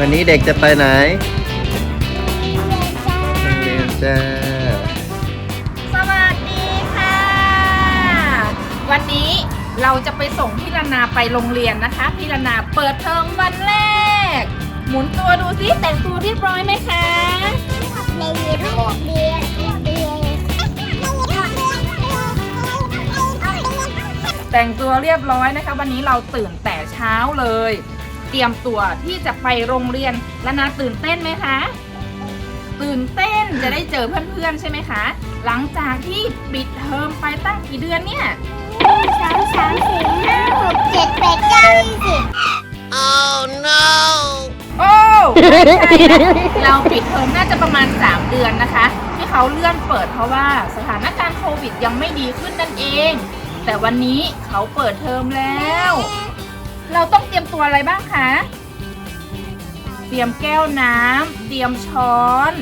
วันนี้เด็กจะไปไหนโรงเรียนจ้าสวัสดีค่ะ วันนี้เราจะไปส่งพี่ลนาไปโรงเรียนนะคะ พี่ลนาเปิดเทอมวันแรก หมุนตัวดูซิแต่งตัวเรียบร้อยไหมคะในรูปเรียนเรียนแต่งตัวเรียบร้อยนะคะ วันนี้เราตื่นแต่เช้าเลยเต รียมตัวที่จะไปโรงเรียนลนาตื่นเต้นไหมคะ ตื่นเต้นจะได้เจอเพื่อนๆใช่ไหมคะ หลังจากที่ปิดเทอมไปตั้งกี่เดือนเนี่ยสามสามสี่ห้าหกเจ็ดแปดเก้ายี่สิบโอ้ไม่ใช่นะเราปิดเทอมน่าจะประมาณ 3 เดือนนะคะ ที่เขาเลื่อนเปิดเพราะว่าสถานการณ์โควิดยังไม่ดีขึ้นนั่นเอง แต่วันนี้เขาเปิดเทอมแล้ว เราต้องเตรียมตัวอะไรบ้างคะ เตรียมแก้วน้ำ เตรียมช้อน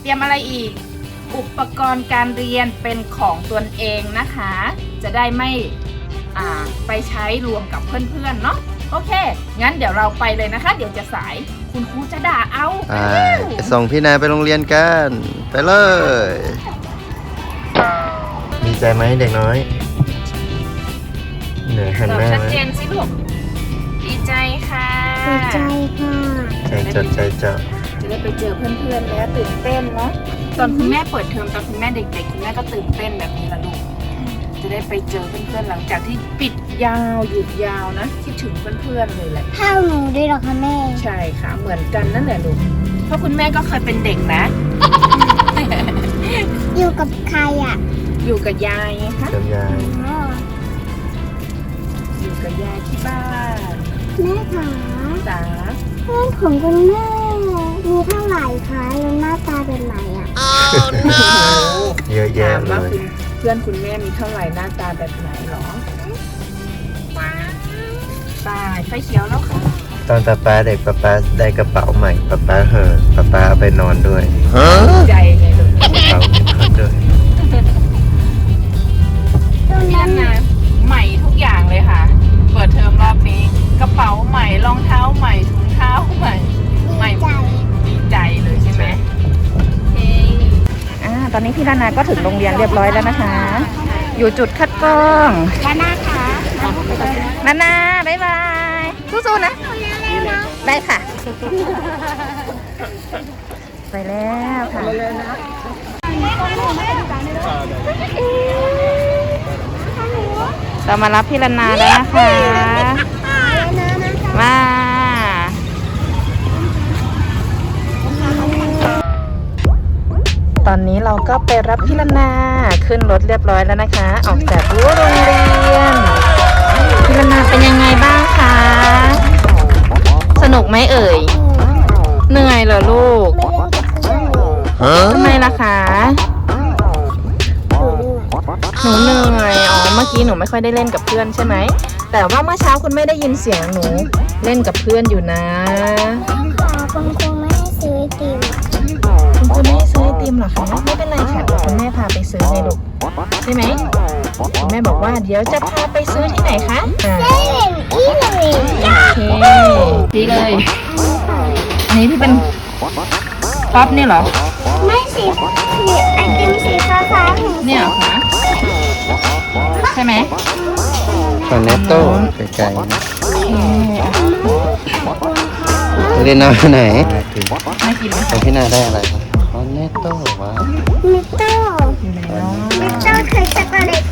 เตรียมอะไรอีก อุปกรณ์การเรียนเป็นของตนเองนะคะ จะได้ไม่อ่าไปใช้รวมกับเพื่อนๆเนาะ โอเค งั้นเดี๋ยวเราไปเลยนะคะ เดี๋ยวจะสาย คุณครูจะด่าเอาไปไปส่งพี่นายไปโรงเรียนกัน ไปเลยดีใจไหมเด็กน้อย เหนื่อยหันตอบหน้าชัดไหมเจนสิลูก ดีใจค่ะดีใจค่ะใจจดใจจ่อจะได้ไปเจอเพื่อนๆแล้วตื่นเต้นเนาะตอนคุณแม่เปิดเทอมตอนคุณแม่เด็กๆคุณแม่ก็ตื่นเต้นแบบนี้ละลูกจะได้ไปเจอเพื่อนๆหลังจากที่ปิดยาวหยุดยาวนะคิดถึงเพื่อนๆเลยแหละข้าวหนูด้วยเหรอคะแม่ใช่ค่ะ เหมือนกันนั่นแหละลูกเพราะคุณแม่ก็เคยเป็นเด็กนะ อยู่กับใครอะ อยู่กับยายไงคะจำยายอ๋ออยู่กับยายที่บ้าน แม่ขาจ๋าเพื่อนของคุณแม่มีเท่าไหร่คะแล้วหน้าตาเป็นไหนอะเยอะแยะถามเลว่าย คุณเพื่อนคุณแม่มีเท่าไหร่หน้าตาแบบไหนหรอตายไฟเขียวแล้วค่ะตอนป๊าป๊าเด็กป๊าป๊าได้กระเป๋าใหม่ป๊าป๊าเห่อะป๊าป๊าเอาไปนอนด้วยในนี้พี่นานาก็ถึงโรงเรียนเรียบร้อยแล้วนะคะ อยู่จุดคัดกรองด้านาค่ะนานาบ๊ายบายสู้ๆนะ ได้ค่ะ ไปแล้วค่ะเรามารับพี่ลนาแล้วนะคะมา อนนี้เราก็ไปรับพี่ลนาขึ้นรถเรียบร้อยแล้วนะคะ ออกจากรั้วโรงเรียนพี่ลนาเป็นยังไงบ้างคะสนุกไหมเอ่ยเหนื่อยเหรอลูกทำไมล่ะคะหนูเหนื่อยอ๋อเมื่อกี้หนูไม่ค่อยได้เล่นกับเพื่อนใช่ไหมแต่ว่าเมื่อเช้าคุณแม่ได้ยินเสียงหนูเล่นกับเพื่อนอยู่นะคุณครูไม่ให้ซื้อไอติมคุณครูไม่ให้ ซื้อไอติมเหรอคะไม่เป็นไรค่ะเดี๋ยวคุณแม่พาไปซื้อไงลูกใช่ไหมคุณแม่บอกว่าเดี๋ยวจะพาไปซื้อที่ไหนคะอ่าเล่นอีเลยโอเคดีเลยอันนี้ที่เป็นป๊อปนี่เหรอ ไม่สีสีไอติมสีฟ้าฟ้าๆถึงเนี่ยเหรอคะใช่ไหมคอนเนตโต้ไกลๆนะเรียนเอาไหนไม่กินไหมของพี่นาได้อะไรคอนเน ตโต้ว้าวมิโต้อยู่ไหนเนาะมิโต้คือช็อกโกแลต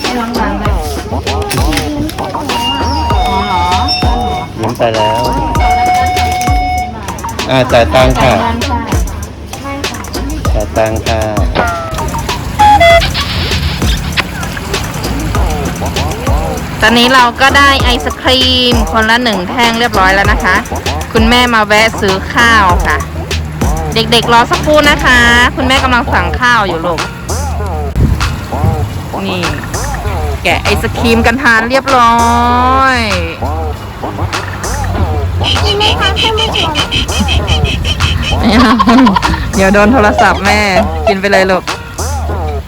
ให้ล้างล้างเลยอ๋อเหรอยิ้มไปแล้ว อ่าจ่ายตังค่ะล้างค่ะจ่ายตังค่ะ ตอนนี้เราก็ได้ไอศครีม คนละหนึ่งแท่งเรียบร้อยแล้วนะคะ คุณแม่มาแวะซื้อข้าวค่ะ เด็กๆรอสักครู่นะคะ คุณแม่กำลังสั่งข้าวอยู่ลูกนี่แกะไอศครีมกันทานเรียบร้อยกินไหมคะท่านผู้ชมไม่เอาเดี๋ยวโดนโทรศัพท์แม่ กินไปเลยลูก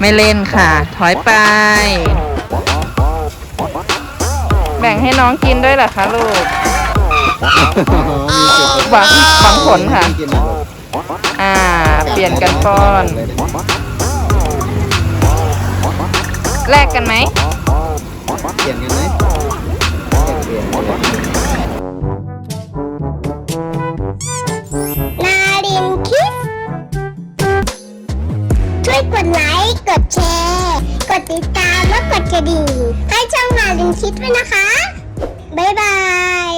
ไม่เล่นค่ะ ถอยไป แบ่งให้น้องกินด้วยเหรอคะลูกหวังหวังผลค่ะ อ่า เปลี่ยนกันป้อน แลกกันไหมเปลี่ยนกันไหมนเปลี่ยนนารินคิดช่วยกดไลค์ กดแชร์ กดติดตามและกดกระดิ่งให้ช่องมาลินคิดด้วยนะคะ บ๊ายบาย